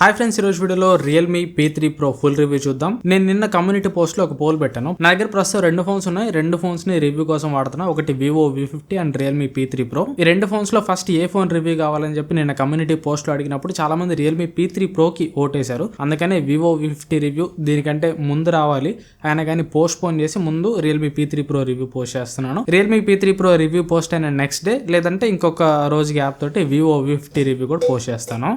Hi friends ఈరోజు వీడియోలో Realme P three pro full review చూద్దాం. నేను నిన్న కమ్యూనిటీ పోస్ట్లో ఒక పోల్ పెట్టాను. నా దగ్గర ప్రస్తుతం రెండు ఫోన్స్ ఉన్నాయి. రెండు ఫోన్స్ని రివ్యూ కోసం వాడుతున్నా. ఒకటి Vivo V fifty and Realme P three pro ఈ రెండు ఫోన్స్లో ఫస్ట్ ఏ ఫోన్ రివ్యూ కావాలని చెప్పి నిన్న కమ్యూనిటీ పోస్ట్లో అడిగినప్పుడు చాలా మంది రియల్మీ పీ త్రీ ప్రో కి ఓటేశారు. అందుకనే వివో వి ఫిఫ్టీ రివ్యూ దీనికంటే ముందు రావాలి. ఆయన కానీ పోస్ట్ పోన్ చేసి ముందు Realme P three pro review post చేస్తున్నాను. Realme P three pro review post అయిన నెక్స్ట్ డే లేదంటే ఇంకొక రోజు గ్యాప్ తోటి వివో వి ఫిఫ్టీ రివ్యూ కూడా పోస్ట్ చేస్తాను.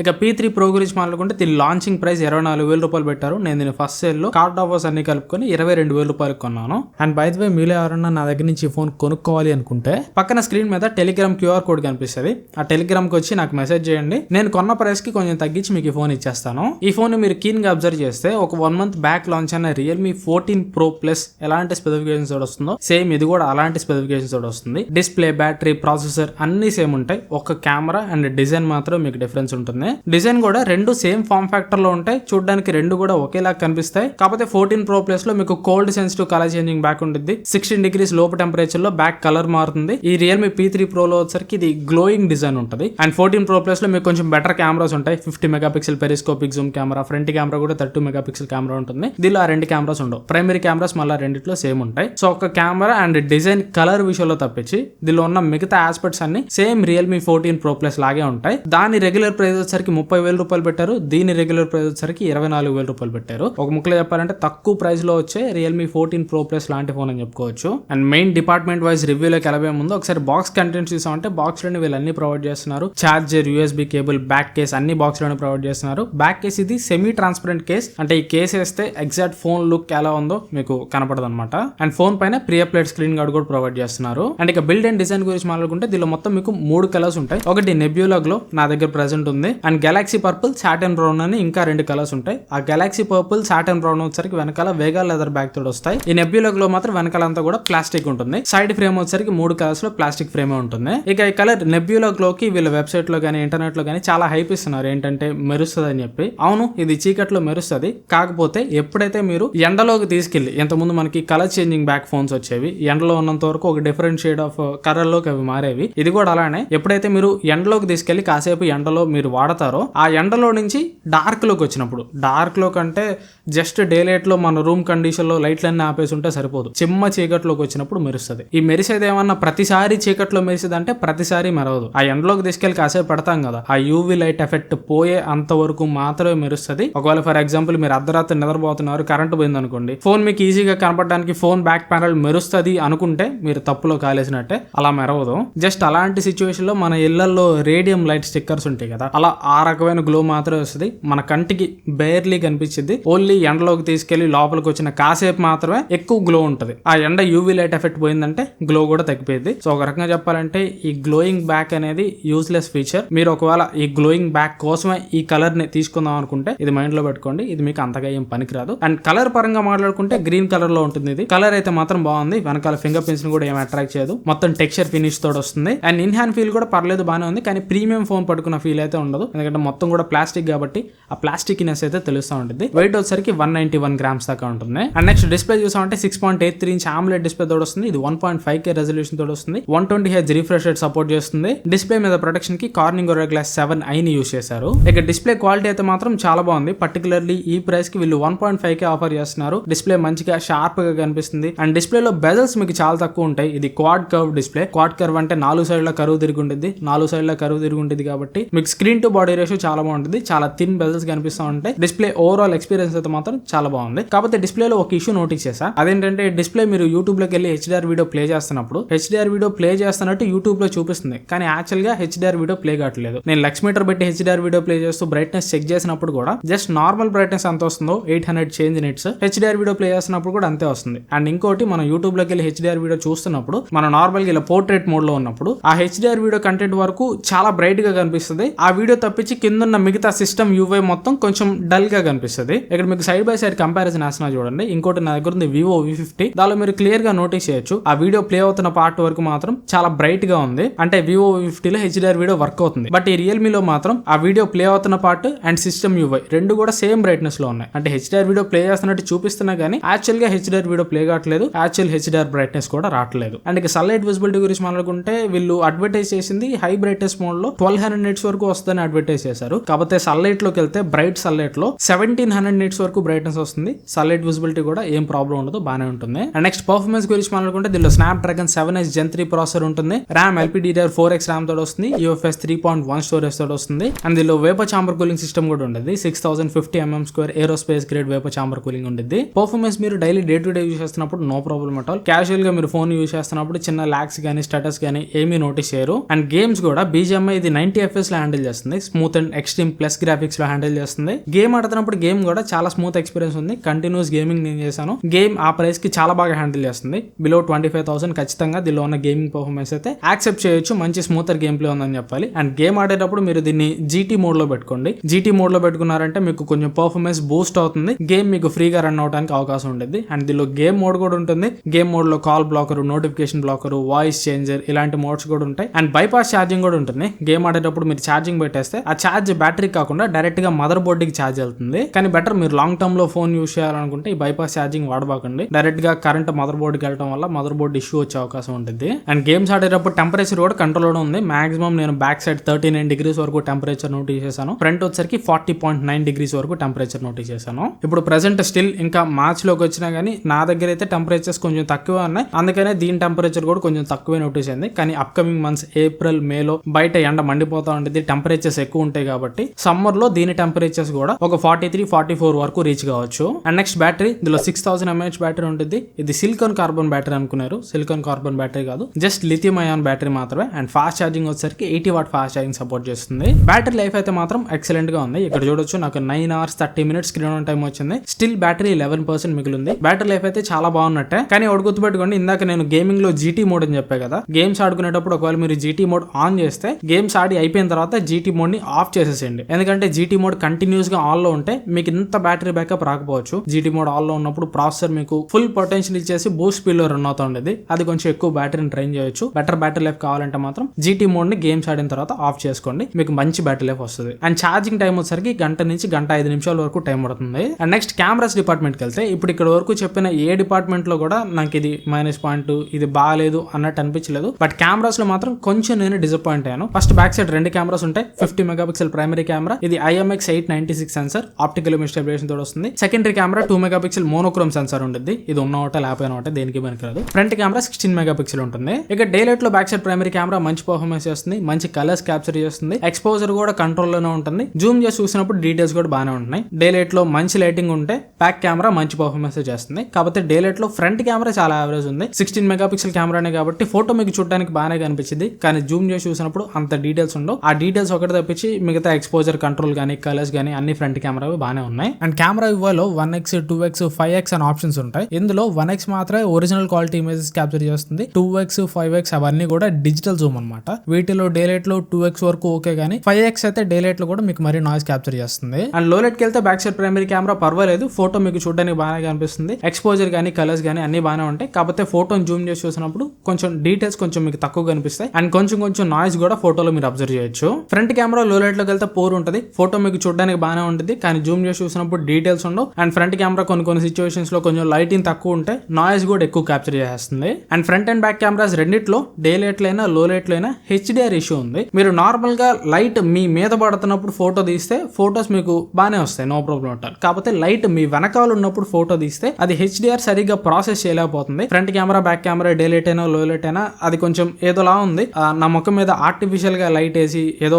ఇక పీ త్రీ ప్రో గురించి మాట్లాడుకుంటే దీని లాంచింగ్ ప్రైస్ ఇరవై నాలుగు వేల రూపాయలు పెట్టారు. నేను దీని ఫస్ట్ సేల్లో కార్డ్ ఆఫర్స్ అన్ని కలుపుకొని ఇరవై రెండు వేల రూపాయలు కొన్నాను. అండ్ బై వే మీలో ఎవరన్నా నా దగ్గర నుంచి ఫోన్ కొనుక్కోవాలి అనుకుంటే పక్కన స్క్రీన్ మీద టెలిగ్రామ్ క్యూఆర్ కోడ్ కనిపిస్తుంది. ఆ టెలిగ్రామ్కి వచ్చి నాకు మెసేజ్ చేయండి. నేను కొన్న ప్రైస్కి కొంచెం తగ్గించి మీకు ఈ ఫోన్ ఇచ్చేస్తాను. ఈ ఫోన్ మీరు కీన్గా అబ్జర్వ్ చేస్తే ఒక వన్ మంత్ బ్యాక్ లాంచ్ అయిన రియల్మీ ఫోర్టీన్ ప్రో ప్లస్ ఎలాంటి స్పెసిఫికేషన్స్ తోటి వస్తుందో సేమ్ ఇది కూడా అలాంటి స్పెసిఫికేషన్స్ తోటి వస్తుంది. డిస్ప్లే బ్యాటరీ ప్రాసెసర్ అన్ని సేమ్ ఉంటాయి. ఒక కెమెరా అండ్ డిజైన్ మాత్రం మీకు డిఫరెన్స్ ఉంటుంది. డిజైన్ కూడా రెండు సేమ్ ఫామ్ ఫ్యాక్టర్లో ఉంటాయి. చూడడానికి రెండు కూడా ఒకేలా కనిపిస్తాయి. కాకపోతే ఫోర్టీన్ ప్రో ప్లస్లో మీకు cold sensitive colour changing back ఉంటుంది సిక్స్టీన్ డిగ్రీస్ లోపు టెంపరేచర్లో బ్యాక్ కలర్ మారుతుంది. ఈ రియల్మీ పీ త్రీ ప్రో లో వచ్చరికి ఇది గ్లోయింగ్ డిజైన్ ఉంటుంది. అండ్ ఫోర్టీన్ ప్రో ప్లస్లో మీకు కొంచెం బెటర్ కెమెరాస్ ఉంటాయి. Fifty mega pixel periscopic zoom camera front camera కూడా థర్టీ మెగా పిక్సెల్ కెమెరా ఉంటుంది. దీనిలో ఆ రెండు కెమెరాస్ ఉండవు. ప్రైమరీ కెమెరాస్ మళ్ళీ రెండిట్లో సేమ్ ఉంటాయి. సో ఒక కెమెరా అండ్ డిజైన్ కలర్ విషయంలో తప్పించి దీనిలో ఉన్న మిగతా ఆస్పెక్ట్స్ అన్ని same Realme fourteen pro plus లాగే ఉంటాయి. దాని రెగ్యులర్ ప్రైస్ వచ్చేసరికి ముప్పై వేల రూపాయలు పెట్టారు. దీని రెగ్యులర్ ప్రైస్ వచ్చేసరికి ఇరవై నాలుగు వేల రూపాయలు పెట్టారు. ఒక ముక్కలో చెప్పాలంటే తక్కువ ప్రైస్లో వచ్చే రియల్మీ ఫోర్టీన్ ప్రో ప్లస్ లాంటి ఫోన్ అని చెప్పుకోవచ్చు. అండ్ మెయిన్ డిపార్ట్మెంట్ వైజ్ రివ్యూలోకి ఎలా ముందు ఒకసారి బాక్స్ కంటెంట్స్ చూసామంటే బాక్స్లోని వీళ్ళు అన్ని ప్రొవైడ్ చేస్తున్నారు. Charger USB cable back case అన్ని బాక్స్లోనే ప్రొవైడ్ చేస్తున్నారు. బ్యాక్ కేస్ ఇది సెమీ ట్రాన్స్పరెంట్ కేస్ అంటే ఈ కేస్ వేస్తే ఎగ్జాక్ట్ ఫోన్ లుక్ ఎలా ఉందో మీకు కనపడదు అనమాట అండ్ ఫోన్ పైన ప్రియ ప్లేట్ స్క్రీన్ గార్డ్ కూడా ప్రొవైడ్ చేస్తున్నారు. అండ్ ఇక బిల్డ్ అండ్ డిజైన్ గురించి మాట్లాడుకుంటే దీనిలో మొత్తం మీకు మూడు కలర్స్ ఉంటాయి. ఒకటి నెబ్యూలా గ్లో నా దగ్గర ప్రెసెంట్ ఉంది. And galaxy purple satin brown అని ఇంకా రెండు కలర్స్ ఉంటాయి. ఆ గెలాక్సీ పర్పుల్ సాటన్ బ్రౌన్ వచ్చరికి వెనకాల వేగా లెదర్ బ్యాగ్ తోడు వస్తాయి. ఈ నెబ్యూలా లో మాత్రం వెనకాల అంతా కూడా ప్లాస్టిక్ ఉంటుంది. సైడ్ ఫ్రేమ్ వచ్చరికి మూడు కలర్స్లో ప్లాస్టిక్ ఫ్రేమ్ ఉంటుంది. ఇక ఈ కలర్ నెబ్యూలా గ్లో వీళ్ళ వెబ్సైట్లో కానీ ఇంటర్నెట్లో కానీ చాలా హైప్ ఇస్తున్నారు. ఏంటంటే మెరుస్తుంది అని చెప్పి. అవును ఇది చీకట్లో మెరుస్తుంది. కాకపోతే ఎప్పుడైతే మీరు ఎండలోకి తీసుకెళ్ళి ఇంతకుముందు మనకి కలర్ చేంజింగ్ బ్యాక్ ఫోన్స్ వచ్చేవి ఎండలో ఉన్నంత వరకు ఒక డిఫరెంట్ షేడ్ ఆఫ్ కలర్లోకి అవి మారేవి. ఇది కూడా అలానే. ఎప్పుడైతే మీరు ఎండలోకి తీసుకెళ్ళి కాసేపు ఎండలో మీరు వాడతారో ఆ ఎండలో నుంచి డార్క్లోకి వచ్చినప్పుడు. డార్క్లో కంటే జస్ట్ డే లైట్లో మన రూమ్ కండిషన్లో లైట్లన్నీ ఆపేసి ఉంటే సరిపోదు. చిమ్మ చీకట్లోకి వచ్చినప్పుడు మెరుస్తుంది. ఈ మెరిసేది ఏమన్నా ప్రతిసారి చీకట్లో మెరిసేది అంటే ప్రతిసారి మెరవదు. ఆ ఎండలోకి తీసుకెళ్ళి కాసేపు పెడతాం కదా ఆ యూవీ లైట్ ఎఫెక్ట్ పోయే అంతవరకు మాత్రమే మెరుస్తుంది. ఒకవేళ ఫర్ ఎగ్జాంపుల్ మీరు అర్ధరాత్రి నిద్రపోతున్నారు కరెంట్ పోయింది అనుకోండి ఫోన్ మీకు ఈజీగా కనపడడానికి ఫోన్ బ్యాక్ ప్యానల్ మెరుస్తుంది అనుకుంటే మీరు తప్పులో కాలేసినట్టే అలా మెరవదు. జస్ట్ అలాంటి సిచ్యువేషన్లో మన ఇళ్ళలో రేడియం లైట్ స్టిక్కర్స్ ఉంటాయి కదా అలా ఆ రకమైన గ్లో మాత్రమే వస్తుంది. మన కంటికి బేర్లీ కనిపించింది ఓన్లీ ఎండలోకి తీసుకెళ్ళి లోపలికి వచ్చిన కాసేపు మాత్రమే ఎక్కువ గ్లో ఉంటుంది. ఆ ఎండ యూవీ లైట్ ఎఫెక్ట్ పోయిందంటే గ్లో కూడా తగ్గిపోయింది సో ఒక రకంగా చెప్పాలంటే ఈ గ్లోయింగ్ బ్యాక్ అనేది యూస్లెస్ ఫీచర్ మీరు ఒకవేళ ఈ గ్లోయింగ్ బ్యాక్ కోసమే ఈ కలర్ని తీసుకుందాం అనుకుంటే ఇది మైండ్లో పెట్టుకోండి. ఇది మీకు అంతగా ఏం పనికిరాదు. అండ్ కలర్ పరంగా మాట్లాడుకుంటే గ్రీన్ కలర్లో ఉంటుంది ఇది. కలర్ అయితే మాత్రం బాగుంది. వెనకాల ఫింగర్ ప్రింట్స్ని కూడా ఏం అట్రాక్ట్ చేయదు. మొత్తం టెక్స్చర్ ఫినిష్ తోడు వస్తుంది. అండ్ ఇన్ హ్యాండ్ ఫీల్ కూడా పర్లేదు బాగానే ఉంది. కానీ ప్రీమియం ఫోన్ పట్టుకున్న ఫీల్ అయితే ఉండదు. ఎందుకంటే మొత్తం కూడా ప్లాస్టిక్ కాబట్టి ఆ ప్లాస్టిక్ నెస్ అయితే తెలుస్తూ ఉంటుంది వెయిట్ వచ్చేసరికి వన్ నైన్టీ వన్ గ్రామ్స్ దాకా ఉంటుంది అండ్ నెక్స్ట్ డిస్ప్లే చూసామంటే six point eight three inch AMOLED display తోడు వస్తుంది. ఇది one point five K resolution తోడు వస్తుంది. One twenty H refresh rate support చేస్తుంది. డిస్ప్లే మీద ప్రొటెక్షన్కి కార్నింగ్ గ్లాస్ సెవెన్ ఐని యూస్ చేశారు. ఇక డిస్ప్లే క్వాలిటీ అయితే మాత్రం చాలా బాగుంది. పర్టికులర్లీ ఈ ప్రైస్కి వీళ్ళు one point five K offer చేస్తున్నారు. డిస్ప్లే మంచిగా షార్ప్గా కనిపిస్తుంది. అండ్ డిస్ప్లే లో బెజల్స్ మీకు చాలా తక్కువ ఉంటాయి. ఇది quad curve display quad curve అంటే నాలుగు సైడ్లో కరువు తిరిగి ఉంటుంది నాలుగు సైడ్లో కరువు తిరిగి ఉంటుంది కాబట్టి మీకు స్క్రీన్ టు బాడీ రేషియో చాలా బాగుంటుంది. చాలా థిన్ బెజల్స్ కనిపిస్తూ ఉంటాయి. డిస్ప్లే ఓవరాల్ ఎక్స్పీరియన్స్ అయితే మాత్రం చాలా బాగుంది. కాకపోతే డిస్ప్లేలో ఒక ఇష్యూ నోటీస్ చేసా అదేంటంటే డిస్ప్లే మీరు యూట్యూబ్లోకి వెళ్ళి హెచ్డిఆర్ వీడియో ప్లే చేస్తున్నప్పుడు హెచ్డిఆర్ వీడియో ప్లే చేస్తున్నట్టు యూట్యూబ్లో చూపిస్తుంది. కానీ యాక్చువల్గా హెచ్డిఆర్ వీడియో ప్లే కావట్లేదు. నేను లక్స్ మీటర్ పెట్టి హెచ్డిఆర్ వీడియో ప్లే చేస్తూ బ్రైట్నెస్ చెక్ చేసినప్పుడు కూడా జస్ట్ నార్మల్ బ్రైట్నెస్ ఎంత వస్తుందో eight hundred change nits HDR video play చేస్తున్నప్పుడు కూడా అంతే వస్తుంది. అండ్ ఇంకోటి మనం యూట్యూబ్లోకి వెళ్ళి హెచ్డిఆర్ వీడియో చూస్తున్నప్పుడు మనం నార్మల్గా ఇలా పోర్ట్రేట్ మోడ్లో ఉన్నప్పుడు ఆ హెచ్డిఆర్ వీడియో కంటెంట్ వరకు చాలా బ్రైట్గా కనిపిస్తుంది. ఆ వీడియో తప్పించి కింద ఉన్న మిగతా సిస్టమ్ యూవై మొత్తం కొంచెం డల్గా కనిపిస్తుంది. ఇక్కడ మీకు సైడ్ బై సైడ్ కంపారిజన్ వేస్తున్నా చూడండి. ఇంకోటి నా దగ్గర ఉంది వివో వి ఫిఫ్టీ దానిలో మీరు క్లియర్గా నోటీస్ చేయొచ్చు. ఆ వీడియో ప్లే అవుతున్న పార్ట్ వరకు మాత్రం చాలా బ్రైట్గా ఉంది. అంటే వివో వి ఫిఫ్టీలో హెచ్డిఆర్ వీడియో వర్క్ అవుతుంది. బట్ ఈ రియల్మీలో మాత్రం ఆ వీడియో ప్లే అవుతున్న పార్ట్ అండ్ సిస్టమ్ యూవై రెండు కూడా సేమ్ బ్రైట్నెస్లో ఉన్నాయి. అంటే హెచ్డిఆర్ వీడియో ప్లే చేస్తున్నట్టు చూపిస్తున్నా కానీ యాక్చువల్గా హెచ్డిఆర్ వీడియో ప్లే కావట్లేదు. యాక్చువల్ హెచ్డిఆర్ బ్రైట్నెస్ కూడా రావట్లేదు. అండ్ ఇక సన్లైట్ విజిబిలిటీ గురించి మాట్లాడుకుంటే వీళ్ళు అడ్వర్టైజ్ చేసింది హై బ్రైట్నెస్ మోడ్లో ట్వెల్వ్ హండ్రెడ్ నెట్స్ వరకు వస్తుందని అడ్వర్టైజ్ పెట్టేసేసారు చేశారు కాకపోతే సన్లైట్లోకి వెళ్తే బ్రైట్ సన్లైట్లో సెవెంటీన్ హండ్రెడ్ నిట్స్ వరకు బ్రైట్నెస్ వస్తుంది. సన్లైట్ విజిబిలిటీ కూడా ఏం ప్రాబ్లం ఉండదు బాగానే ఉంటుంది. అండ్ నెక్స్ట్ పర్ఫార్మెన్స్ గురించి మాట్లాడుకుంటే దీనిలో Snapdragon seven S gen three processor ఉంటుంది RAM LPDDR four X RAM తోడు వస్తుంది. UFS three point one storage తోడు వస్తుంది. అండ్ దీనిలో వేప చాంబర్ కూలింగ్ సిస్టమ్ కూడా ఉండేది. Six thousand fifty MM square aerospace grade vapour chamber cooling ఉండేది. పర్ఫార్మెన్స్ మీరు daily day to day use చేస్తున్నప్పుడు నో ప్రాబ్లమ్ అట్ ఆల్ క్యాజువల్గా మీరు ఫోన్ యూస్ చేస్తున్నప్పుడు చిన్న లాక్స్ కానీ స్టేటస్ కానీ ఏమీ నోటీస్ చేయరు. అండ్ గేమ్స్ కూడా బీజిఎంఐ ఇది నైన్టీ ఎఫ్ఎస్లో హ్యాండిల్ చేస్తుంది. స్మూత్ అండ్ ఎక్స్ట్రీమ్ ప్లస్ గ్రాఫిక్స్లో హ్యాండిల్ చేస్తుంది. గేమ్ ఆడుతున్నప్పుడు గేమ్ కూడా చాలా స్మూత్ ఎక్స్పీరియన్స్ ఉంది. కంటిన్యూస్ గేమింగ్ నేను చేశాను. గేమ్ ఆ ప్రైస్కి చాలా బాగా హ్యాండిల్ చేస్తుంది. బిలో ట్వంటీ ఫైవ్ థౌసండ్ ఖచ్చితంగా దీనిలో ఉన్న గేమింగ్ పర్ఫార్మెన్స్ అయితే యాక్సెప్ట్ చేయొచ్చు. మంచి స్మూతర్ గేమ్ ప్లే ఉందని చెప్పాలి. అండ్ గేమ్ ఆడేటప్పుడు మీరు దీన్ని జీటీ మోడ్లో పెట్టుకోండి. జీటీ మోడ్లో పెట్టుకున్నారంటే మీకు కొంచెం పర్ఫార్మెన్స్ బూస్ట్ అవుతుంది. గేమ్ మీకు ఫ్రీగా రన్ అవడానికి అవకాశం ఉంటుంది అండ్ దీనిలో గేమ్ మోడ్ కూడా ఉంటుంది. గేమ్ మోడ్లో call blocker notification blocker voice changer ఇలాంటి మోడ్స్ కూడా ఉంటాయి. అండ్ బైపాస్ ఛార్జింగ్ కూడా ఉంటుంది. గేమ్ ఆడేటప్పుడు మీరు ఛార్జింగ్ పెట్టేస్తే ఆ ఛార్జ్ బ్యాటరీ కాకుండా డైరెక్ట్గా మదర్ బోర్డ్కి ఛార్జ్ వెళ్తుంది. కానీ బెటర్ మీరు లాంగ్ టర్మ్లో ఫోన్ యూస్ చేయాలనుకుంటే ఈ బైపాస్ ఛార్జింగ్ వాడబాకండి. డైరెక్ట్గా కరెంట్ మదర్ బోర్డ్కి వెళ్ళడం వల్ల మదర్ బోర్డ్ ఇష్యూ వచ్చే అవకాశం ఉంటుంది అండ్ గేమ్స్ ఆడేటప్పుడు టెంపరేచర్ కూడా కంట్రోల్ ఉంది. మాక్సిమం నేను back side thirty nine degrees వరకు టెంపరేచర్ నోటీస్ చేశాను. ఫ్రంట్ వచ్చరికి ఫార్టీ పాయింట్ నైన్ డిగ్రీస్ వరకు టెంపరేచర్ నోటీస్ చేశాను. ఇప్పుడు ప్రెసెంట్ స్టిల్ ఇంకా మార్చ్లోకి వచ్చినా కానీ నా దగ్గర అయితే టెంపరేచర్స్ కొంచెం తక్కువ ఉన్నాయి. అందుకనే దీని టెంపరేచర్ కూడా కొంచెం తక్కువే నోటీస్ అయింది. కానీ అప్కమింగ్ మంత్స్ ఏప్రిల్ మేలో బయట ఎండ మండిపోతా ఉంటుంది టెంపరేచర్స్ ఎక్కువ ఉంటాయి కాబట్టి సమ్మర్లో దీని టెంపరేచర్స్ కూడా ఒక ఫార్టీ త్రీ ఫార్టీ ఫోర్ వరకు రీచ్ కావచ్చు. అండ్ నెక్స్ట్ బ్యాటరీ ఇందులో సిక్స్ థౌసండ్ ఎంఏహెచ్ బ్యాటరీ ఉంటుంది. ఇది సిలికాన్ కార్బన్ బ్యాటరీ అనుకున్నారు. సిలికాన్ కార్బన్ బ్యాటరీ కాదు. జస్ట్ లిథియం అయాన్ బ్యాటరీ మాత్రమే. అండ్ ఫాస్ట్ ఛార్జింగ్ వచ్చేసరికి eighty watt fast charging support చేస్తుంది. బ్యాటరీ లైఫ్ అయితే మాత్రం ఎక్సలెంట్గా ఉంది. ఇక్కడ చూడొచ్చు నాకు nine hours thirty minutes screen on time వచ్చింది. స్టిల్ బ్యాటరీ లెవెన్ పర్సెంట్ మిగిలింది. బ్యాటరీ లైఫ్ అయితే చాలా బాగున్నట్టే. కానీ ఒకటి గుర్తుపెట్టుకోండి ఇందాక నేను గేమింగ్లో జీటీ మోడ్ అని చెప్పాను కదా. గేమ్స్ ఆడుకునేటప్పుడు ఒకవేళ మీరు జీటీ మోడ్ ఆన్ చేస్తే గేమ్స్ ఆడి అయిపోయిన తర్వాత జీటీ మోడ్ మోడ్ని ఆఫ్ చేసేసేయండి. ఎందుకంటే జీటీ మోడ్ కంటిన్యూస్గా ఆన్లో ఉంటే మీకు ఇంత బ్యాటరీ బ్యాకప్ రాకపోవచ్చు. జీటీ మోడ్ ఆన్లో ఉన్నప్పుడు ప్రాసెసర్ మీకు ఫుల్ పొటెన్షియల్ ఇచ్చేసి బూస్ట్ స్పీడ్లో రన్ అవుతా ఉండేది. అది కొంచెం ఎక్కువ బ్యాటరీని ట్రైన్ చేయొచ్చు. బెటర్ బ్యాటరీ లైఫ్ కావాలంటే మాత్రం జీటీ మోడ్ని గేమ్స్ ఆడిన తర్వాత ఆఫ్ చేసుకోండి. మీకు మంచి బ్యాటరీ లైఫ్ వస్తుంది. అండ్ ఛార్జింగ్ టైం వచ్చేసరికి గంట నుంచి గంట ఐదు నిమిషాల వరకు టైం పడుతుంది. అండ్ నెక్స్ట్ కెమెరాస్ డిపార్ట్మెంట్కి వెళ్తే ఇప్పుడు ఇక్కడ వరకు చెప్పిన ఏ డిపార్ట్మెంట్లో కూడా నాకు ఇది మైనస్ పాయింట్ ఇది బాగాలేదు అన్నట్టు అనిపించలేదు. బట్ కెమెరాస్లో మాత్రం కొంచెం నేను డిసప్పాయింట్ అయ్యాను. ఫస్ట్ బ్యాక్ సైడ్ రెండు కెమెరాస్ ఉంటాయి ఫిఫ్టీ మెగాపిక్సెల్ ప్రైమరీ కెమెరా ఇది IMX eight ninety six sensor optical image stabilisation తోడు వస్తుంది. Secondary camera two megapixel monochrome sensor ఉంటుంది ఇది ఉన్న ఒకటే లేకపోయిన ఒకటే దేనికి పనికిరాదు. ఫ్రంట్ కెమెరా సిక్స్టీన్ మెగాపిక్సెల్ ఉంటుంది. ఇక డే లైట్లో బ్యాక్ సైడ్ ప్రైమరీ కెమెరా మంచి పర్ఫార్మెన్స్ చేస్తుంది. మంచి కలర్స్ క్యాప్చర్ చేస్తుంది. ఎక్స్పోజర్ కూడా కంట్రోల్లోనే ఉంటుంది. జూమ్ చేసి చూసినప్పుడు డీటెయిల్స్ కూడా బాగానే ఉంటున్నాయి. డే లైట్లో మంచి లైటింగ్ ఉంటే బ్యాక్ కెమెరా మంచి పర్ఫార్మెన్స్ చేస్తుంది. కాకపోతే డే లైట్లో ఫ్రంట్ కెమెరా చాలా యావరేజ్ ఉంది. సిక్స్టీన్ మెగాపిక్సెల్ కెమెరానే కాబట్టి ఫోటో మీకు చూడడానికి బాగానే కనిపించింది. కానీ జూమ్ చేసి చూసినప్పుడు అంత డీటెయిల్స్ ఉండవు. ఆ డీటెయిల్స్ ఒకటి తప్పించి మిగతా ఎక్స్పోజర్ కంట్రోల్ కానీ కలర్స్ కానీ అన్ని ఫ్రంట్ కెమెరా బాగానే ఉన్నాయి. And camera ఇవ్వలో one X two X five X అని ఆప్షన్స్ ఉంటాయి. ఇందులో వన్ ఎక్స్ మాత్రమే ఒరిజినల్ క్వాలిటీ ఇమేజెస్ క్యాప్చర్ చేస్తుంది. టూ ఎక్స్ ఫైవ్ ఎక్స్ అవన్నీ కూడా డిజిటల్ జూమ్ అనమాట వీటిలో డే లైట్లో టూ ఎక్స్ వరకు ఓకే కానీ ఫైవ్ ఎక్స్ అయితే డే లైట్లో కూడా మీకు మరీ నాయిస్ క్యాప్చర్ చేస్తుంది. అండ్లో లైట్కి వెళ్తే బ్యాక్ సైడ్ ప్రైమరీ కెమెరా పర్వాలేదు. ఫోటో మీకు చూడడానికి బాగానే కనిపిస్తుంది. ఎక్స్పోజర్ కానీ కలర్స్ కానీ అన్ని బాగానే ఉంటాయి. కాకపోతే ఫోటోని జూమ్ చేసి చూసినప్పుడు కొంచెం డీటెయిల్స్ కొంచెం మీకు తక్కువ కనిపిస్తాయి. అండ్ కొంచెం కొంచెం నాయిస్ కూడా ఫోటోలో మీరు అబ్జర్వ్ చేయొచ్చు. ఫ్రంట్ కెమెరా లో లైట్లోకి వెళ్తే పోర్ ఉంటుంది. ఫోటో మీకు చూడడానికి బాగానే ఉంటుంది. కానీ జూమ్ చేసి చూసినప్పుడు డీటెయిల్స్ ఉండవు. అండ్ ఫ్రంట్ కెమెరా కొన్ని కొన్ని సిచ్యువేషన్స్లో కొంచెం లైటింగ్ తక్కువ ఉంటే నాయిస్ కూడా ఎక్కువ క్యాప్చర్ చేస్తుంది and front and back cameras రెండిట్లో డే లైట్ లైనా లో లైట్ లైనా హెచ్డిఆర్ ఇష్యూ ఉంది. మీరు నార్మల్గా లైట్ మీ మీద పడుతున్నప్పుడు ఫోటో తీస్తే ఫోటోస్ మీకు బాగానే వస్తాయి. నో ప్రాబ్లం ఉంటారు కాకపోతే లైట్ మీ వెనకాల ఉన్నప్పుడు ఫోటో తీస్తే అది హెచ్డిఆర్ సరిగ్గా process చేయలేకపోతుంది. Front camera back camera day light అయినా లో లైట్ అయినా అది కొంచెం ఏదోలా ఉంది. నా ముఖం మీద ఆర్టిఫిషియల్గా లైట్ వేసి ఏదో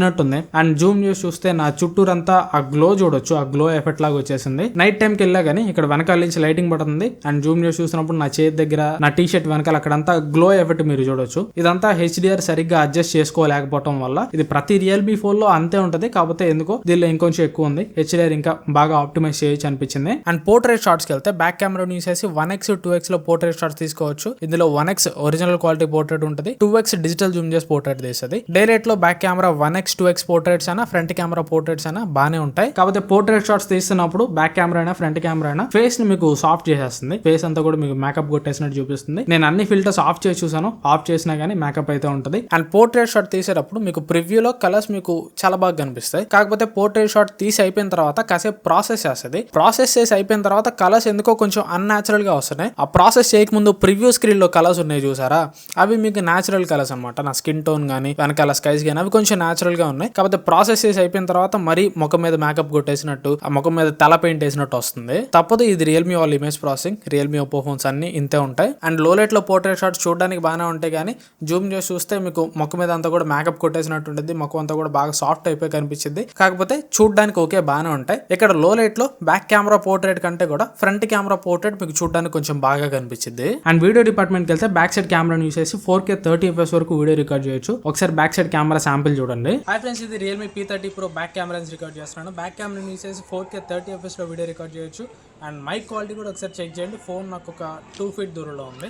దిద్దినట్టుంది అండ్ జూమ్ చేసి చూస్తే నా చుట్టూరంతా ఆ గ్లో చూడొచ్చు. ఆ గ్లో ఎఫెక్ట్ లాగా వచ్చేసింది. నైట్ టైం కి వెళ్ళా కానీ ఇక్కడ వెనకాల నుంచి లైటింగ్ పడుతుంది. అండ్ జూమ్ చేసి చూసినప్పుడు నా చేతి దగ్గర నా టీ షర్ట్ వెనకాల అక్కడంతా గ్లో ఎఫెక్ట్ మీరు చూడొచ్చు. ఇదంతా హెచ్డిఆర్ సరిగ్గా అడ్జస్ట్ చేసుకోలేకపోవడం వల్ల ఇది ప్రతి రియల్మీ ఫోన్లో అంతే ఉంటది. కాకపోతే ఎందుకో దీనిలో ఇంకొంచెం ఎక్కువ ఉంది. హెచ్డిఆర్ ఇంకా బాగా ఆప్టిమైజ్ చేయొచ్చు అనిపించింది. అండ్ పోర్ట్రేట్ షాట్స్కి వెళ్తే బ్యాక్ కెమెరా యూస్ చేసి వన్ ఎక్స్ టూ ఎక్స్లో పోర్ట్రేట్ షాట్స్ తీసుకోవచ్చు. ఇందులో one x original quality portrait ఉంటుంది. టూ ఎక్స్ డిజిటల్ జూమ్ చేసి పోర్ట్రేట్ తీస్తుంది. డైరెక్ట్లో back camera one x two x portraits అయినా ఫ్రంట్ కెమెరా పోర్ట్రేట్స్ అయినా బాగానే ఉంటాయి. కాకపోతే పోర్ట్రేట్ షాట్స్ తీస్తున్నప్పుడు బ్యాక్ కెమెరా అయినా ఫ్రంట్ కెమెరా అయినా ఫేస్ని మీకు సాఫ్ట్ చేసేస్తుంది. ఫేస్ అంతా కూడా మీకు మేకప్ కొట్టేసినట్టు చూపిస్తుంది. నేను అన్ని ఫిల్టర్స్ ఆఫ్ చేసి చూసాను ఆఫ్ చేసినా కానీ మేకప్ అయితే ఉంటుంది. అండ్ పోర్ట్రేట్ షాట్ తీసేటప్పుడు మీకు ప్రివ్యూలో కలర్స్ మీకు చాలా బాగా కనిపిస్తాయి. కాకపోతే పోర్ట్రేట్ షాట్ తీసి అయిపోయిన తర్వాత కాసేపు ప్రాసెస్ చేస్తుంది. ప్రాసెస్ చేసి అయిపోయిన తర్వాత కలర్స్ ఎందుకో కొంచెం అన్యాచురల్గా వస్తున్నాయి. ఆ ప్రాసెస్ చేయకముందు ప్రివ్యూ స్క్రీన్లో కలర్స్ ఉన్నాయి చూసారా? అవి మీకు న్యాచురల్ కలర్స్ అనమాట నా స్కిన్ టోన్ కానీ వెనకాల స్కైస్ కానీ అవి కొంచెం న్యాచురల్ న్యాచురల్గా ఉన్నాయి. కాకపోతే ప్రాసెస్ చేసి అయిపోయిన తర్వాత మరీ ముఖం మీద మేకప్ కొట్టేసినట్టు ఆ ముఖం మీద తల పెయింట్ వేసినట్టు వస్తుంది. తప్పదు ఇది రియల్మీ వాళ్ళ image processing Realme Oppo phones అన్ని ఇంతే ఉంటాయి. అండ్లో లైట్లో పోర్ట్రేట్ షాట్స్ చూడడానికి బాగానే ఉంటాయి కానీ జూమ్ చేసి చూస్తే మీకు ముఖం మీద అంతా కూడా మేకప్ కొట్టేసినట్టు ఉంటుంది ముఖం అంతా కూడా బాగా సాఫ్ట్ అయిపోయి కనిపించింది కాకపోతే చూడడానికి ఓకే బాగానే ఉంటాయి. ఇక్కడ లో లైట్లో బ్యాక్ కెమెరా పోర్ట్రేట్ కంటే కూడా ఫ్రంట్ కెమెరా పోర్ట్రేట్ మీకు చూడడానికి కొంచెం బాగా కనిపించింది అండ్ వీడియో డిపార్ట్మెంట్కి వెళ్తే బ్యాక్ సైడ్ కెమెరాను యూస్ చేసి ఫోర్ కే థర్టీ ఎఫ్ఎస్ వరకు వీడియో రికార్డ్ చేయొచ్చు. ఒకసారి బ్యాక్ సైడ్ కెమెరా శాంపిల్ చూడండి. హాయ్ ఫ్రెండ్స్ ఇది Realme P thirty pro back cameras record చేస్తున్నాను. బ్యాక్ కెమెరా యూస్ చేసి ఫోర్ కే థర్టీ ఎఫ్ఎస్లో వీడియో రికార్డ్ చేయొచ్చు. అండ్ మైక్ క్వాలిటీ కూడా ఒకసారి చెక్ చేయండి. ఫోన్ నాకు ఒక టూ ఫీట్ దూరంలో ఉంది.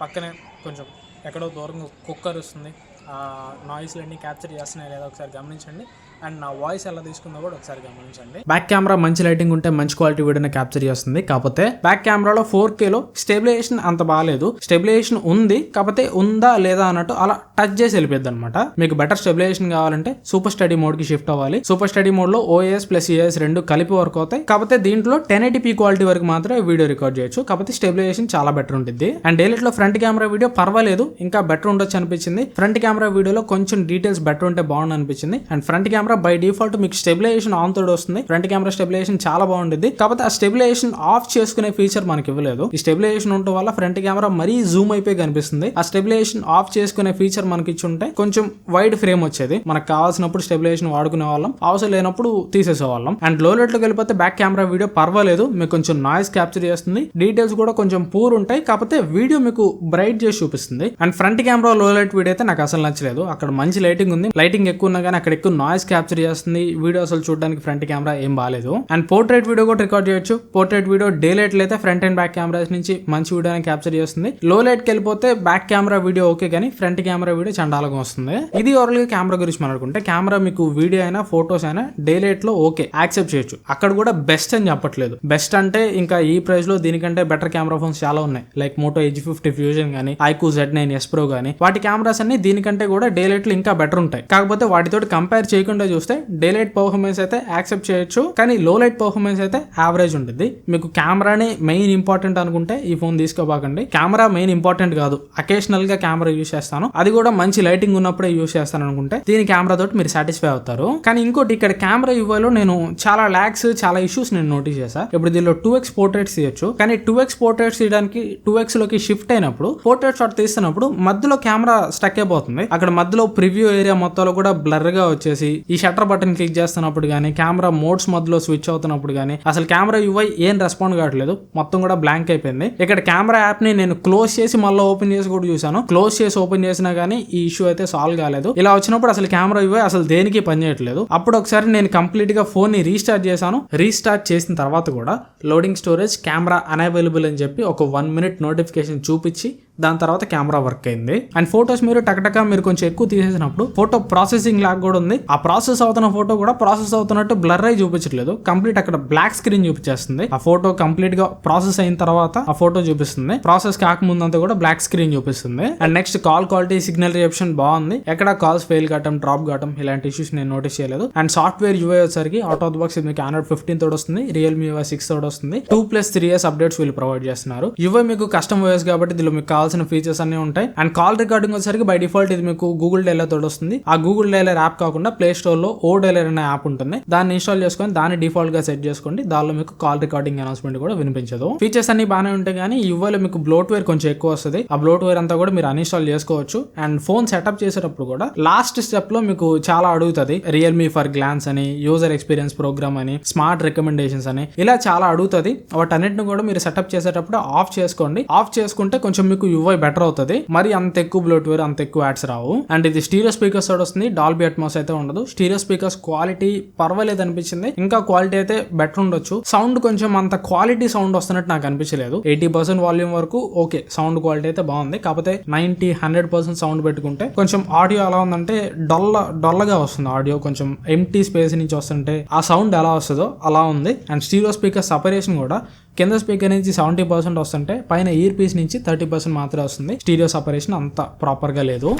పక్కనే కొంచెం ఎక్కడో దూరంగా కుక్కర్ వస్తుంది. నాయిస్లన్నీ క్యాప్చర్ చేస్తున్నాయి లేదా ఒకసారి గమనించండి. అండ్ నా వాయిస్ ఎలా తీసుకుందో కూడా ఒకసారి గమనించండి. బ్యాక్ కెమెరా మంచి లైటింగ్ ఉంటే మంచి క్వాలిటీ వీడియోని క్యాప్చర్ చేస్తుంది. కాకపోతే బ్యాక్ కెమెరాలో ఫోర్ కేలో స్టెబిలైజేషన్ అంత బాగాలేదు స్టెబిలైజేషన్ ఉంది. కాకపోతే ఉందా లేదా అన్నట్టు అలా టచ్ చేసి వెళ్ళిపోద్ది అనమాట మీకు బెటర్ స్టెబిలైజేషన్ కావాలంటే సూపర్ స్టడీ మోడ్కి షిఫ్ట్ అవ్వాలి. సూపర్ స్టడీ మోడ్లో ఓఎస్ ప్లస్ ఈఎస్ రెండు కలిపి వర్క్ అవుతాయి. కాకపోతే దీంట్లో టెన్ ఎయిటీ క్వాలిటీ వరకు మాత్రమే వీడియో రికార్డ్ చేయొచ్చు. కాకపోతే స్టెబిలైజేషన్ చాలా బెటర్ ఉంటుంది అండ్ డైలెట్లో ఫ్రంట్ కెమెరా వీడియో పర్వాలేదు. ఇంకా బెటర్ ఉండొచ్చు అనిపించింది. ఫ్రంట్ కెమెరా వీడియోలో కొంచెం డీటెయిల్స్ బెటర్ ఉంటే బాగుంది అనిపించింది. And front camera by default మీకు స్టెబిలైజేషన్ ఆన్ తోడు వస్తుంది. ఫ్రంట్ కెమెరా స్టెబిలైజేషన్ చాలా బాగుంటుంది కాకపోతే ఆ స్టెబిలైజేషన్ ఆఫ్ చేసుకునే ఫీచర్ మనకి ఇవ్వలేదు. ఈ స్టెబిలైజేషన్ ఉండటం వల్ల ఫ్రంట్ కెమెరా మరీ జూమ్ అయిపోయి కనిపిస్తుంది. ఆ స్టెబిలైజేషన్ ఆఫ్ చేసుకునే ఫీచర్ మనకి ఇచ్చి ఉంటే కొంచెం వైడ్ ఫ్రేమ్ వచ్చేది. మనకు కావాల్సినప్పుడు స్టెబిలైజేషన్ వాడుకునే వాళ్ళం. అవసరం లేనప్పుడు తీసేసేవాళ్ళం అండ్లో లైట్లోకి వెళ్ళిపోతే బ్యాక్ కెమెరా వీడియో పర్వాలేదు. మీకు కొంచెం నాయిస్ క్యాప్చర్ చేస్తుంది. డీటెయిల్స్ కూడా కొంచెం పూర్ ఉంటాయి. కాకపోతే వీడియో మీకు బ్రైట్ చేసి చూపిస్తుంది. And front camera low light video అయితే నాకు అసలు నచ్చలేదు. అక్కడ మంచి లైటింగ్ ఉంది. లైటింగ్ ఎక్కువ ఉన్నా కానీ అక్కడ ఎక్కువ నాయిస్ క్యాప్ క్యాప్చర్ చేస్తుంది. వీడియో అసలు చూడడానికి ఫ్రంట్ కెమెరా ఏం బాగాలేదు అండ్ పోర్ట్రేట్ వీడియో కూడా రికార్డ్ చేయొచ్చు. పోర్ట్రేట్ వీడియో డే లైట్ అయితే ఫ్రంట్ అండ్ బ్యాక్ కెమెరాస్ నుంచి మంచి వీడియోని క్యాప్చర్ చేస్తుంది. లో లైట్కి వెళ్ళిపోతే బ్యాక్ కెమెరా వీడియో ఓకే కానీ ఫ్రంట్ కెమెరా వీడియో చండాలంగా వస్తుంది. ఇది ఓవరాల్గా కెమెరా గురించి మాట్లాడుకుంటే కెమెరా మీకు వీడియో అయినా ఫోటోస్ అయినా డే లైట్లో ఓకే యాక్సెప్ట్ చేయొచ్చు. అక్కడ కూడా బెస్ట్ అని చెప్పట్లేదు. బెస్ట్ అంటే ఇంకా ఈ ప్రైస్లో దీనికంటే బెటర్ కెమెరా ఫోన్స్ చాలా ఉన్నాయి. Like Moto edge fifty fusion కానీ iQOO Z nine S pro కానీ వాటి కెమెరాస్ అన్ని దీనికంటే కూడా డే లైట్లో ఇంకా బెటర్ ఉంటాయి. కాకపోతే వాటితో కంపేర్ చేయకుండా చూస్తే డే లైట్ పర్ఫార్మెన్స్ అయితే యాక్సెప్ట్ చేయొచ్చు కానీ లో లైట్ పర్ఫార్మెన్స్ అయితే యావరేజ్ ఉంటుంది మీకు కెమెరానే మెయిన్ ఇంపార్టెంట్ అనుకుంటే ఈ ఫోన్ తీసుకోబాకండి. కెమెరా మెయిన్ ఇంపార్టెంట్ కాదు. అకేషనల్గా కెమెరా యూస్ చేస్తాను. అది కూడా మంచి లైటింగ్ ఉన్నప్పుడే యూస్ చేస్తాను అనుకుంటే దీని కెమెరా తోటి మీరు సాటిస్ఫై అవుతారు. కానీ ఇంకోటి ఇక్కడ కెమెరా యూఐలో నేను చాలా ల్యాక్స్ చాలా ఇష్యూస్ నేను నోటీస్ చేశా. ఇప్పుడు దీనిలో టూ ఎక్స్ పోర్ట్రేట్స్ తీయొచ్చు. కానీ టూ ఎక్స్ పోర్ట్రేట్స్ తీయడానికి టూ ఎక్స్లోకి షిఫ్ట్ అయినప్పుడు పోర్ట్రేట్ షాట్ తీస్తున్నప్పుడు మధ్యలో కెమెరా స్టక్ అయిపోతుంది. అక్కడ మధ్యలో ప్రివ్యూ ఏరియా మొత్తంలో కూడా బ్లర్గా వచ్చేసి ఈ షట్టర్ బటన్ క్లిక్ చేస్తున్నప్పుడు కానీ కెమెరా మోడ్స్ మధ్యలో స్విచ్ అవుతున్నప్పుడు కానీ అసలు కెమెరా యూఐ ఏం రెస్పాండ్ కావట్లేదు. మొత్తం కూడా బ్లాంక్ అయిపోయింది. ఇక్కడ కెమెరా యాప్ని నేను క్లోజ్ చేసి మళ్ళీ ఓపెన్ చేసి కూడా చూసాను క్లోజ్ చేసి ఓపెన్ చేసినా కానీ ఈ ఇష్యూ అయితే సాల్వ్ కాలేదు. ఇలా వచ్చినప్పుడు అసలు కెమెరా యూఐ అసలు దేనికి పనిచేయట్లేదు అప్పుడు ఒకసారి నేను కంప్లీట్గా ఫోన్ని రీస్టార్ట్ చేశాను. రీస్టార్ట్ చేసిన తర్వాత కూడా లోడింగ్ స్టోరేజ్ కెమెరా అనవైలబుల్ అని చెప్పి ఒక వన్ మినిట్ నోటిఫికేషన్ చూపించి దాని తర్వాత కెమెరా వర్క్ అయింది. అండ్ ఫోటోస్ మీరు టకటక మీరు కొంచెం ఎక్కువ తీసేసినప్పుడు ఫోటో ప్రాసెసింగ్ లాగ్ కూడా ఉంది. ఆ ప్రాసెస్ అవుతున్న ఫోటో కూడా ప్రాసెస్ అవుతున్నట్టు బ్లర్ అయి చూపించట్లేదు. కంప్లీట్ అక్కడ బ్లాక్ స్క్రీన్ చూపించేస్తుంది. ఆ ఫోటో కంప్లీట్గా ప్రాసెస్ అయిన తర్వాత ఆ ఫోటో చూపిస్తుంది. ప్రాసెస్ కాకముందంతా కూడా బ్లాక్ స్క్రీన్ చూపిస్తుంది. And next call quality signal reception బాగుంది. ఎక్కడ కాల్స్ ఫెయిల్ కావటం డ్రాప్ కావటం ఇలాంటి ఇష్యూస్ నేను నోటీస్ చేయలేదు. అండ్ సాఫ్ట్వేర్ యూఐ వచ్చేసరికి అవుట్ ఆఫ్ ద బాక్స్ మీకు ఆండ్రాయిడ్ ఫిఫ్టీన్ తోడు వస్తుంది. రియల్మీ యూఐ సిక్స్ తోడు వస్తుంది. Two plus three years updates వీళ్ళు ప్రొవైడ్ చేస్తున్నారు. యూఐ మీకు కస్టమ్ ఓఎస్ కాబట్టి దీనిలో మీకు కావాల్సిన ఫీచర్స్ అన్ని ఉంటాయి. అండ్ కాల్ రికార్డింగ్ వచ్చేసరికి బై డిఫాల్ట్ ఇది మీకు గూగుల్ డైలర్ తోడు వస్తుంది. ఆ గూగుల్ డైలర్ యాప్ కాకుండా ప్లే స్టోర్లో ఓ డైలర్ అనే యాప్ ఉంటుంది. దాన్ని ఇన్స్టాల్ చేసుకొని దాన్ని డిఫాల్ట్గా సెట్ చేసుకోండి. దానిలో మీకు కాల్ రికార్డింగ్ అనౌన్స్మెంట్ కూడా వినిపించదు. ఫీచర్స్ అన్ని బాగానే ఉంటాయి కానీ యూఐలో మీకు బ్లోట్వేర్ కొంచెం ఎక్కువ వస్తుంది. ఆ బ్లోట్వేర్ అంతా కూడా మీరు అన్ఇన్స్టాల్ చేసుకోవచ్చు. అండ్ ఫోన్ సెటప్ చేసేటప్పుడు కూడా లాస్ట్ స్టెప్లో మీకు చాలా అడుగుతుంది. రియల్మీ ఫర్ గ్లాన్స్ అని యూజర్ ఎక్స్పీరియన్స్ ప్రోగ్రామ్ అని స్మార్ట్ రికమెండేషన్స్ అని ఇలా చాలా అడుగుతుంది. వాటన్నిటిని కూడా మీరు సెటప్ చేసేటప్పుడు ఆఫ్ చేసుకోండి. ఆఫ్ చేసుకుంటే కొంచెం మీకు యూఐ బెటర్ అవుతుంది. మరి అంత ఎక్కువ బ్లోట్వేర్ అంత ఎక్కువ యాడ్స్ రావు. అండ్ ఇది స్టీరియో స్పీకర్స్ తోటి వస్తుంది. డాల్బీ అట్మాస్ అయితే ఉండదు. స్టీరియో స్పీకర్స్ క్వాలిటీ పర్వాలేదు అనిపించింది. ఇంకా క్వాలిటీ అయితే బెటర్ ఉండొచ్చు. సౌండ్ కొంచెం అంత క్వాలిటీ సౌండ్ వస్తున్నట్టు నాకు అనిపించలేదు. ఎయిటీ పర్సెంట్ వాల్యూమ్ వరకు ఓకే సౌండ్ క్వాలిటీ అయితే బాగుంది. కాకపోతే నైన్టీ హండ్రెడ్ పర్సెంట్ సౌండ్ పెట్టుకుంటే కొంచెం ఆడియో ఎలా ఉందంటే డొల్ల డొల్లగా వస్తుంది ఆడియో కొంచెం ఎంటీ స్పేస్ నుంచి వస్తుంటే ఆ సౌండ్ ఎలా వస్తుందో అలా ఉంది. అండ్ స్టీరియో స్పీకర్ సపరేషన్ కూడా కింద స్పీకర్ నుంచి సెవెంటీ పర్సెంట్ వస్తుంటే పైన ఇయర్ పీస్ నుంచి థర్టీ పర్సెంట్ మాత్రమే వస్తుంది. స్టీరియో సపరేషన్ అంత ప్రాపర్గా లేదు.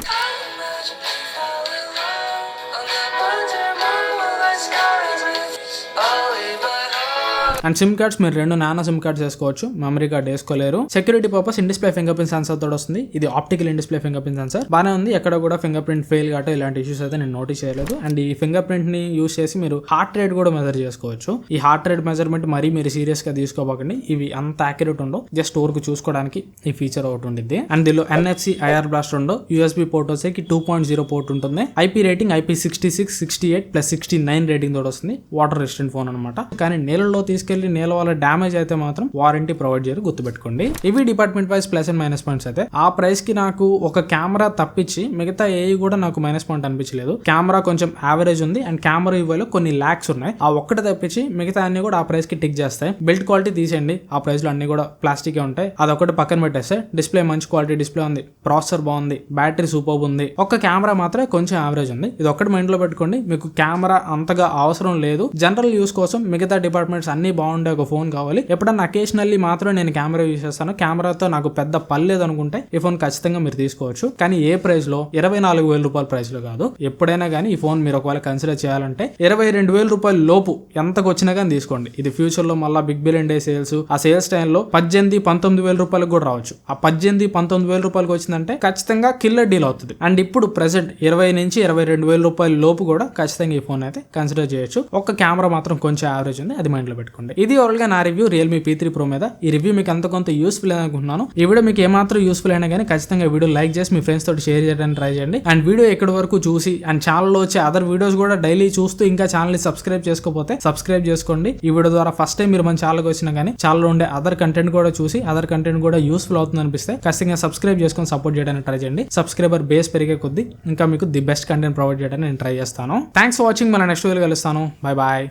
అండ్ సిమ్ కార్డ్స్ మీరు రెండు నానో సిమ్ కార్డ్స్ వేసుకోవచ్చు. Memory card వేసుకోలేరు. Security purpose in display fingerprint sensor తోడు వస్తుంది. ఇది optical in display fingerprint sensor బాగానే ఉంది. ఎక్కడ కూడా ఫింగర్ ప్రింట్ ఫెయిల్ కాబట్టి ఇలాంటి ఇష్యూస్ అయితే నేను నోటీస్ చేయలేదు. అండ్ ఈ ఫింగర్ ప్రింట్ని యూస్ చేసి మీరు హార్ట్ రేట్ కూడా మెజర్ చేసుకోవచ్చు. ఈ హార్ట్ రేట్ మెజర్మెంట్ మరీ మీరు సీరియస్గా తీసుకోబోకండి. ఇవి అంత యాక్యురేట్ ఉండవు. జస్ట్ ఊరుకు చూసుకోవడానికి ఈ ఫీచర్ ఒకటి ఉండిద్ది. అండ్ దీనిలో ఎన్ఎఫ్సి ఐఆర్ బ్లాస్ట్ ఉండవు. యూఎస్బి పోర్ట్ వచ్చేకి టూ పాయింట్ జీరో పోర్ట్ ఉంటుంది. IP rating IP sixty six sixty eight plus sixty nine rating తోడు వస్తుంది. వాటర్ రెసిస్టెంట్ ఫోన్ అనమాట కానీ నీళ్ళలో తీసుకెళ్ళి నేల వల్ల డ్యామేజ్ అయితే మాత్రం వారంటీ ప్రొవైడ్ చేయరు. గుర్తుపెట్టుకోండి. ఇవి department wise plus and minus points అయితే. ఆ ప్రైస్కి నాకు ఒక కెమెరా తప్పించి మిగతా ఏ కూడా నాకు మైనస్ పాయింట్ అనిపించలేదు. కెమెరా కొంచెం యావరేజ్ ఉంది అండ్ కెమెరా ఇవ్వలో కొన్ని ల్యాక్స్ ఉన్నాయి. ఆ ఒక్కటి తప్పించి మిగతా అన్ని కూడా ఆ ప్రైస్కి టిక్ చేస్తాయి. బిల్డ్ క్వాలిటీ తీసేయండి. ఆ ప్రైస్లో అన్ని కూడా ప్లాస్టిక్ ఉంటాయి. అదొకటి పక్కన పెట్టేస్తే డిస్ప్లే మంచి క్వాలిటీ డిస్ప్లే ఉంది. ప్రాసెసర్ బాగుంది. బ్యాటరీ సూపర్ ఉంది. ఒక్క కెమెరా మాత్రమే కొంచెం యావరేజ్ ఉంది. ఇది ఒక్కటి మైండ్లో పెట్టుకోండి. మీకు కెమెరా అంతగా అవసరం లేదు. జనరల్ యూస్ కోసం మిగతా డిపార్ట్మెంట్స్ అన్ని బాగుండే ఒక ఫోన్ కావాలి. ఎప్పుడన్నా అకేషనల్లీ మాత్రం నేను కెమెరా యూస్ చేస్తాను. కెమెరాతో నాకు పెద్ద పర్లేదు అనుకుంటే ఈ ఫోన్ ఖచ్చితంగా మీరు తీసుకోవచ్చు. కానీ ఏ ప్రైస్లో? ఇరవై నాలుగు వేల రూపాయల ప్రైస్లో కాదు. ఎప్పుడైనా కానీ ఈ ఫోన్ మీరు ఒకవేళ కన్సిడర్ చేయాలంటే ఇరవై రెండు వేల రూపాయల లోపు ఎంతకు వచ్చినా కానీ తీసుకోండి. ఇది ఫ్యూచర్లో మళ్ళీ బిగ్ బిలియన్ డే సేల్స్ ఆ సేల్స్ టైంలో పద్దెనిమిది పంతొమ్మిది వేల రూపాయలకు కూడా రావచ్చు. ఆ పద్దెనిమిది పంతొమ్మిది వేల రూపాయలకు వచ్చిందంటే ఖచ్చితంగా కిల్లర్ డీల్ అవుతుంది. అండ్ ఇప్పుడు ప్రెసెంట్ ఇరవై నుంచి ఇరవై రెండు వేల రూపాయల లోపు కూడా ఖచ్చితంగా ఈ ఫోన్ అయితే కన్సిడర్ చేయొచ్చు. ఒక్క కెమెరా మాత్రం కొంచెం యావరేజ్ ఉంది. అది మైండ్లో పెట్టుకోండి ఇది ఓవరాల్గా నా review Realme P three pro మీద. ఈ రివ్యూ మీకు ఎంత కొంత యూస్ఫుల్ అనుకుంటున్నాను ఈ వీడియో మీకు ఏమాత్రం యూస్ఫుల్ అయినా కానీ ఖచ్చితంగా వీడియో లైక్ చేసి మీ ఫ్రెండ్స్ తోటి షేర్ చేయడానికి ట్రై చేయండి. అండ్ వీడియో ఎక్కడి వరకు చూసి అండ్ ఛానల్లో వచ్చే అదర్ వీడియోస్ కూడా డైలీ చూస్తూ ఇంకా ఛానల్ని సబ్స్క్రైబ్ చేసుకోకపోతే సబ్స్క్రైబ్ చేసుకోండి. ఈ వీడియో ద్వారా ఫస్ట్ టైం మీరు మన ఛానల్కి వచ్చినా కానీ ఛానల్లో ఉండే అదర్ కంటెంట్ కూడా చూసి అదర్ కంటెంట్ కూడా యూస్ఫుల్ అవుతుంది అనిపిస్తే ఖచ్చితంగా సబ్స్క్రైబ్ చేసుకొని సపోర్ట్ చేయడానికి ట్రై చేయండి. సబ్స్క్రైబర్ బేస్ పెరిగే కొద్దీ ఇంకా మీకు ది బెస్ట్ కంటెంట్ ప్రొవైడ్ చేయడానికి నేను ట్రై చేస్తాను. థ్యాంక్స్ ఫర్ వాచింగ్ మన నెక్స్ట్ వీడియో కలుస్తాను. Bye bye